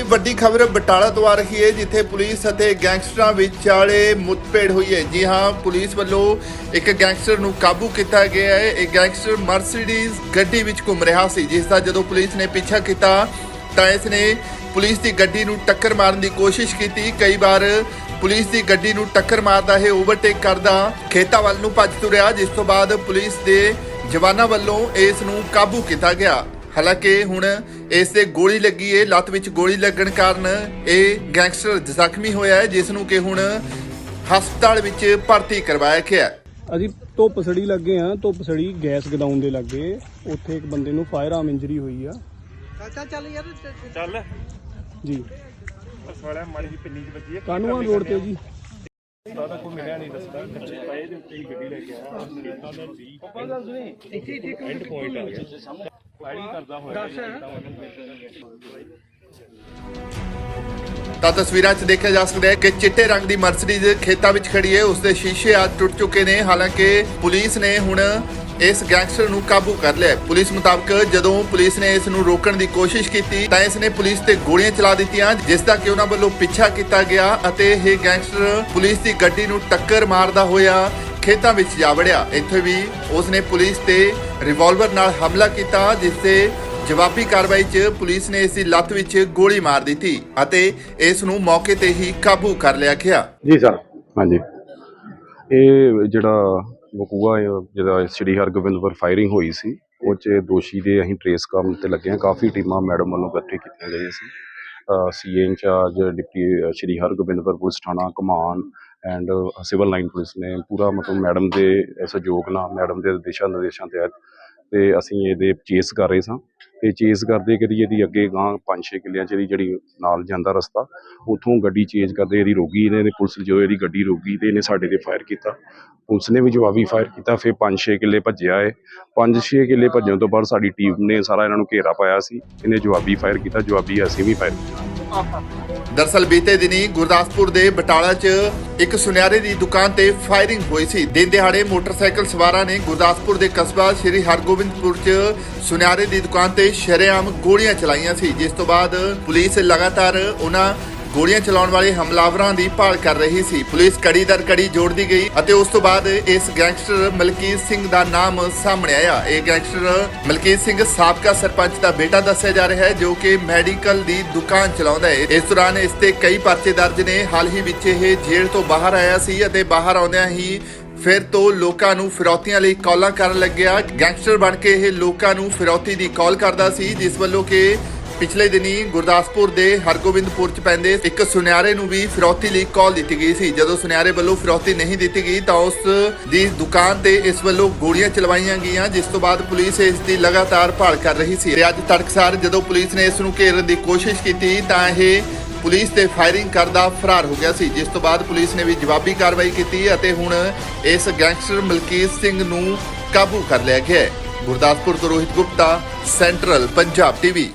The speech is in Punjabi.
ਵੱਡੀ ਖਬਰ ਬਟਾਲਾ ਤੋਂ ਆ ਰਹੀ ਹੈ, ਜਿੱਥੇ ਪੁਲਿਸ ਅਤੇ ਗੈਂਗਸਟਰਾਂ ਵਿਚਾਲੇ ਮੁੱਠਭੇੜ ਹੋਈ ਹੈ। ਜੀ ਹਾਂ, ਪੁਲਿਸ ਵੱਲੋਂ ਇੱਕ ਗੈਂਗਸਟਰ ਨੂੰ ਕਾਬੂ ਕੀਤਾ ਗਿਆ ਹੈ। ਇਹ ਗੈਂਗਸਟਰ ਮਰਸੀਡੀਜ਼ ਗੱਡੀ ਵਿੱਚ ਘੁੰਮ ਰਿਹਾ ਸੀ, ਜਿਸ ਦਾ ਜਦੋਂ ਪੁਲਿਸ ਨੇ ਪਿੱਛਾ ਕੀਤਾ, ਤਾਂ ਇਸ ਨੇ ਪੁਲਿਸ ਦੀ ਗੱਡੀ ਨੂੰ ਟੱਕਰ ਮਾਰਨ ਦੀ ਕੋਸ਼ਿਸ਼ ਕੀਤੀ। ਕਈ ਵਾਰ ਪੁਲਿਸ ਦੀ ਗੱਡੀ ਨੂੰ ਟੱਕਰ ਮਾਰਦਾ ਹੈ ਓਵਰਟੇਕ ਕਰਦਾ ਖੇਤਾਂ ਵੱਲ ਨੂੰ ਭੱਜ ਤੁਰਿਆ, ਜਿਸ ਤੋਂ ਬਾਅਦ ਪੁਲਿਸ ਦੇ ਜਵਾਨਾਂ ਵੱਲੋਂ ਇਸ ਨੂੰ ਕਾਬੂ ਕੀਤਾ ਗਿਆ। ਹਾਲਾਂਕਿ ਹੁਣ ਇਸ ਤੇ ਗੋਲੀ ਲੱਗੀ ਹੈ ਲੱਤ ਵਿੱਚ ਗੋਲੀ ਲੱਗਣ ਕਾਰਨ ਇਹ ਗੈਂਗਸਟਰ ਜ਼ਖਮੀ ਹੋਇਆ ਹੈ ਜਿਸ ਨੂੰ ਕਿ ਹੁਣ ਹਸਪਤਾਲ ਵਿੱਚ ਭਰਤੀ ਕਰਵਾਇਆ ਗਿਆ ਹੈ। ਅਸੀਂ ਧੁੱਪ ਸੜੀ ਲੱਗੇ ਆ ਧੁੱਪ ਸੜੀ ਗੈਸ ਗਦਾਉਣ ਦੇ ਲੱਗੇ। ਉੱਥੇ ਇੱਕ ਬੰਦੇ ਨੂੰ ਫਾਇਰ ਆਰਮ ਇੰਜਰੀ ਹੋਈ ਆ। ਚਾਚਾ ਚੱਲ ਯਾਰ। ਚੱਲ। ਜੀ। ਸਾਲਿਆ ਮਾੜੀ ਜਿਹੀ ਪਿੰਨੀ ਚ ਵੱਜੀ ਹੈ ਕਾਨੂੰਨ ਰੋਡ ਤੇ ਜੀ? ਸਾਡਾ ਕੋਈ ਮਿਲਿਆ ਨਹੀਂ ਦੱਸਦਾ। ਪਏ ਦੇ ਉੱਤੇ ਹੀ ਗੱਡੀ ਲੈ ਕੇ ਆਇਆ। ਇੱਥੇ ਇੱਥੇ ਪੁਆਇੰਟ ਆ ਗਿਆ। ਤਾਂ ਤਸਵੀਰਾਂ 'ਚ ਦੇਖਿਆ ਜਾ ਸਕਦਾ ਹੈ ਕਿ ਚਿੱਟੇ ਰੰਗ ਦੀ ਮਰਸੀਡੀਜ਼ ਖੇਤਾਂ ਵਿੱਚ ਖੜੀ ਹੈ। ਉਸ ਦੇ ਸ਼ੀਸ਼ੇ ਆ ਟੁੱਟ ਚੁੱਕੇ ਨੇ। ਹਾਲਾਂਕਿ ਪੁਲਿਸ ਨੇ ਹੁਣ ਇਸ ਗੈਂਗਸਟਰ ਨੂੰ ਕਾਬੂ ਕਰ ਲਿਆ ਹੈ। ਪੁਲਿਸ ਮੁਤਾਬਕ ਜਦੋਂ ਪੁਲਿਸ ਨੇ ਇਸ ਨੂੰ ਰੋਕਣ ਦੀ ਕੋਸ਼ਿਸ਼ ਕੀਤੀ ਤਾਂ ਇਸ ਨੇ ਪੁਲਿਸ ਤੇ ਗੋਲੀਆਂ ਚਲਾ ਦਿੱਤੀਆਂ ਜਿਸ ਦਾ ਕਿ ਉਹਨਾਂ ਵੱਲੋਂ ਪਿੱਛਾ ਕੀਤਾ ਗਿਆ ਅਤੇ ਇਹ ਗੈਂਗਸਟਰ ਪੁਲਿਸ ਦੀ ਗੱਡੀ ਨੂੰ ਟੱਕਰ ਮਾਰਦਾ ਹੋਇਆ ਖੇਤਾਂ ਵਿੱਚ ਜਾ ਵੜਿਆ। ਇੱਥੇ ਵੀ ਉਸ ਪੁਲਿਸ ਤੇ ਰਿਵਾਲਵਰ ਨਾਲ ਹਮਲਾ ਕੀਤਾ, ਜਿਸ ਤੇ ਜਵਾਬੀ ਕਾਰਵਾਈ 'ਚ ਪੁਲਿਸ ਨੇ ਇਸ ਦੀ ਲੱਤ ਵਿੱਚ ਗੋਲੀ ਮਾਰ ਦਿੱਤੀ ਅਤੇ ਇਸ ਨੂੰ ਮੌਕੇ ਤੇ ਹੀ ਕਾਬੂ ਕਰ ਲਿਆ ਗਿਆ। ਜੀ ਸਰ, ਹਾਂਜੀ। ਇਹ ਜਿਹੜਾ ਵਕੂਆ ਜਿਹੜਾ ਸ੍ਰੀ ਹਰਗੋਬਿੰਦਪੁਰ ਫਾਇਰਿੰਗ ਹੋਈ ਸੀ, ਉਹ 'ਚ ਦੋਸ਼ੀ ਦੇ ਅਸੀਂ ਟਰੇਸ ਕੰਮ ਤੇ ਲੱਗੇ ਹਾਂ। ਕਾਫੀ ਟੀਮਾਂ ਮੈਡਮ ਵੱਲੋਂ ਇਕੱਠੇ ਕੀਤੀਆਂ ਗਈਆਂ ਸੀ। CA in charge deputy Shri Hargobindpur police ਥਾਣਾ, ਕਮਾਨ ਐਂਡ ਸਿਵਲ ਲਾਈਨ ਪੁਲਿਸ ਨੇ ਪੂਰਾ ਮਤਲਬ ਮੈਡਮ ਦੇ ਸਹਿਯੋਗ ਨਾਲ, ਮੈਡਮ ਦੇ ਦਿਸ਼ਾ ਨਿਰਦੇਸ਼ਾਂ ਤਹਿਤ ਤੇ ਅਸੀਂ ਇਹਦੇ ਚੇਸ ਕਰ ਰਹੇ ਸਾਂ ਤੇ ਚੇਸ ਕਰਦੇ ਕਦੀ ਇਹਦੀ ਅੱਗੇ ਗਾਂ 5-6 ਕਿੱਲਿਆਂ ਚ ਇਹਦੀ ਜਿਹੜੀ ਨਾਲ ਜਾਂਦਾ ਰਸਤਾ, ਉਥੋਂ ਗੱਡੀ ਚੇਜ ਕਰਦੇ, ਇਹਦੀ ਰੋਗੀ ਇਹਨੇ ਪੁਲਿਸ ਜੋ ਇਹਦੀ ਗੱਡੀ ਰੋਗੀ ਤੇ ਇਹਨੇ ਸਾਡੇ ਤੇ ਫਾਇਰ ਕੀਤਾ। ਪੁਲਿਸ ਨੇ ਵੀ ਜਵਾਬੀ ਫਾਇਰ ਕੀਤਾ, ਫਿਰ 5-6 ਕਿੱਲੇ ਭੱਜਿਆ ਏ 5-6 ਕਿੱਲੇ ਭੱਜਣ ਤੋਂ ਬਾਅਦ ਸਾਡੀ ਟੀਮ ਨੇ ਸਾਰਾ ਇਹਨਾਂ ਨੂੰ ਘੇਰਾ ਪਾਇਆ ਸੀ, ਇਹਨੇ ਜਵਾਬੀ ਫਾਇਰ ਕੀਤਾ, ਜਵਾਬੀ ਅਸੀਂ ਵੀ ਫਾਇਰ ਕੀਤਾ। ਦਰਸਲ ਬੀਤੇ ਦਿਨੀ ਗੁਰਦਾਸਪੁਰ ਦੇ ਬਟਾਲਾ 'ਚ ਇੱਕ ਸੁਨਿਆਰੇ ਦੀ ਦੁਕਾਨ ਤੇ ਫਾਇਰਿੰਗ ਹੋਈ ਸੀ। ਦਿਨ ਦਿਹਾੜੇ ਮੋਟਰਸਾਈਕਲ ਸਵਾਰਾਂ ਨੇ ਗੁਰਦਾਸਪੁਰ ਦੇ ਕਸਬਾ ਸ੍ਰੀ ਹਰਗੋਬਿੰਦਪੁਰ 'ਚ ਸੁਨਿਆਰੇ ਦੀ ਦੁਕਾਨ ਤੇ ਸ਼ਰੇਆਮ ਗੋਲੀਆਂ ਚਲਾਈਆਂ ਸੀ। ਜਿਸ ਤੋਂ ਬਾਅਦ ਪੁਲਿਸ ਲਗਾਤਾਰ ਉਹਨਾਂ ਗੋਲੀਆਂ ਚਲਾਉਣ ਵਾਲੇ ਹਮਲਾਵਰਾਂ ਦੀ ਭਾਲ ਕਰ ਰਹੀ ਸੀ। ਪੁਲਿਸ ਕੜੀ ਦਰ ਕੜੀ ਜੋੜਦੀ ਗਈ ਅਤੇ ਉਸ ਤੋਂ ਬਾਅਦ ਇਸ ਗੈਂਗਸਟਰ ਮਲਕੀਤ ਸਿੰਘ ਦਾ ਨਾਮ ਸਾਹਮਣੇ ਆਇਆ। ਇਹ ਗੈਂਗਸਟਰ ਮਲਕੀਤ ਸਿੰਘ ਸਾਬਕਾ ਸਰਪੰਚ ਦਾ ਬੇਟਾ ਦੱਸਿਆ ਜਾ ਰਿਹਾ ਹੈ, ਜੋ ਕਿ ਮੈਡੀਕਲ ਦੀ ਦੁਕਾਨ ਚਲਾਉਂਦਾ ਹੈ। ਇਸ ਦੌਰਾਨ ਇਸ ਤੇ ਕਈ ਪਰਚੇ ਦਰਜ ਨੇ। ਹਾਲ ਹੀ ਵਿੱਚ ਇਹ ਜੇਲ੍ਹ ਤੋਂ ਬਾਹਰ ਆਇਆ ਸੀ ਅਤੇ ਬਾਹਰ ਆਉਂਦਿਆਂ ਹੀ ਫਿਰ ਤੋਂ ਲੋਕਾਂ ਨੂੰ ਫਿਰੌਤੀਆਂ ਲਈ ਕਾਲਾਂ ਕਰਨ ਲੱਗਿਆ। ਗੈਂਗਸਟਰ ਬਣ ਕੇ ਇਹ ਲੋਕਾਂ ਨੂੰ ਫਿਰੌਤੀ ਦੀ ਕਾਲ ਕਰਦਾ ਸੀ, ਜਿਸ ਵੱਲੋਂ ਕਿ ਪਿਛਲੇ ਦਿਨੀ ਗੁਰਦਾਸਪੁਰ ਦੇ ਹਰਗੋਬਿੰਦਪੁਰ ਚ ਪੈਂਦੇ ਇੱਕ ਸੁਨਿਆਰੇ ਨੂੰ ਵੀ ਫਿਰੌਤੀ ਲਈ ਕਾਲ ਦਿੱਤੀ ਗਈ ਸੀ। ਜਦੋਂ ਸੁਨਿਆਰੇ ਵੱਲੋਂ ਫਿਰੌਤੀ ਨਹੀਂ ਦਿੱਤੀ ਗਈ, ਤਾਂ ਉਸ ਦੀ ਦੁਕਾਨ ਤੇ ਇਸ ਵੱਲੋਂ ਗੋਲੀਆਂ ਚਲਵਾਈਆਂ ਗਈਆਂ, ਜਿਸ ਤੋਂ ਬਾਅਦ ਪੁਲਿਸ ਇਸ ਦੀ ਲਗਾਤਾਰ ਭਾਲ ਕਰ ਰਹੀ ਸੀ। ਤੇ ਅੱਜ ਤੜਕਸਾਰ ਜਦੋਂ ਪੁਲਿਸ ਨੇ ਇਸ ਨੂੰ ਘੇਰਨ ਦੀ ਕੋਸ਼ਿਸ਼ ਕੀਤੀ, ਤਾਂ ਇਹ ਪੁਲਿਸ ਤੇ ਫਾਇਰਿੰਗ ਕਰਦਾ ਫਰਾਰ ਹੋ ਗਿਆ ਸੀ, ਜਿਸ ਤੋਂ ਬਾਅਦ ਪੁਲਿਸ ਨੇ ਵੀ ਜਵਾਬੀ ਕਾਰਵਾਈ ਕੀਤੀ ਅਤੇ ਹੁਣ ਇਸ ਗੈਂਗਸਟਰ ਮਲਕੀਤ ਸਿੰਘ ਨੂੰ ਕਾਬੂ ਕਰ ਲਿਆ ਗਿਆ ਹੈ। ਗੁਰਦਾਸਪੁਰ ਤੋਂ ਰੋਹਿਤ ਗੁਪਤਾ, ਸੈਂਟਰਲ ਪੰਜਾਬ ਟੀਵੀ।